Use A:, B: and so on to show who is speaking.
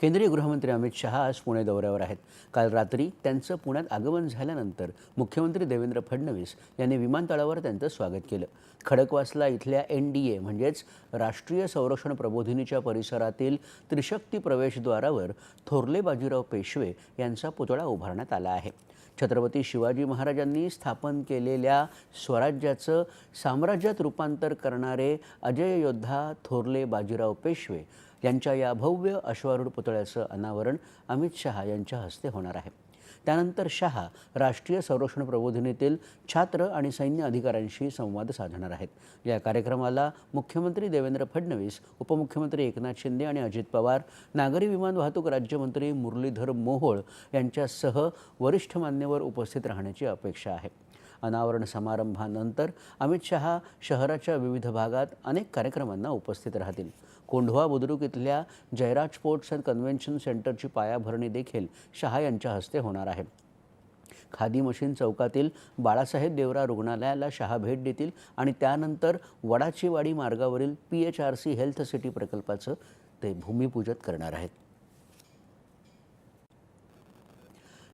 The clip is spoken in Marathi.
A: केंद्रीय गृहमंत्री अमित शहा आज पुणे दौऱ्यावर आहेत. काल रात्री त्यांचं पुण्यात आगमन झाल्यानंतर मुख्यमंत्री देवेंद्र फडणवीस यांनी विमानतळावर त्यांचं स्वागत केलं. खडकवासला इथल्या एन डी ए म्हणजेच राष्ट्रीय संरक्षण प्रबोधिनीच्या परिसरातील त्रिशक्ती प्रवेशद्वारावर थोरले बाजीराव पेशवे यांचा पुतळा उभारण्यात आला आहे. छत्रपती शिवाजी महाराजांनी स्थापन केलेल्या स्वराज्याचं साम्राज्यात रूपांतर करणारे अजय योद्धा थोरले बाजीराव पेशवे यांच्या या भव्य अश्वारूढ पुतळ्याचं अनावरण अमित शहा यांच्या हस्ते होणार आहे. त्यानंतर शहा राष्ट्रीय संरक्षण प्रबोधिनीतील छात्र आणि सैन्य अधिकाऱ्यांशी संवाद साधणार आहेत. या कार्यक्रमाला मुख्यमंत्री देवेंद्र फडणवीस उपमुख्यमंत्री एकनाथ शिंदे आणि अजित पवार नागरी विमान वाहतूक राज्यमंत्री मुरलीधर मोहोळ यांच्यासह वरिष्ठ मान्यवर उपस्थित राहण्याची अपेक्षा आहे. अनावरण समारंभानंतर अमित शहा शहराच्या विविध भागात अनेक कार्यक्रमांना उपस्थित राहतील. कोंढवा बुद्रुक इथल्या जयराज स्पोर्ट्स अँड कन्व्हेन्शन सेंटरची पायाभरणी देखील शहा यांच्या हस्ते होणार आहे. खादी मशीन चौकातील बाळासाहेब देवरा रुग्णालयाला शहा भेट देतील आणि त्यानंतर वडाचीवाडी मार्गावरील P H R C health city प्रकल्पाचं ते भूमिपूजन करणार आहेत.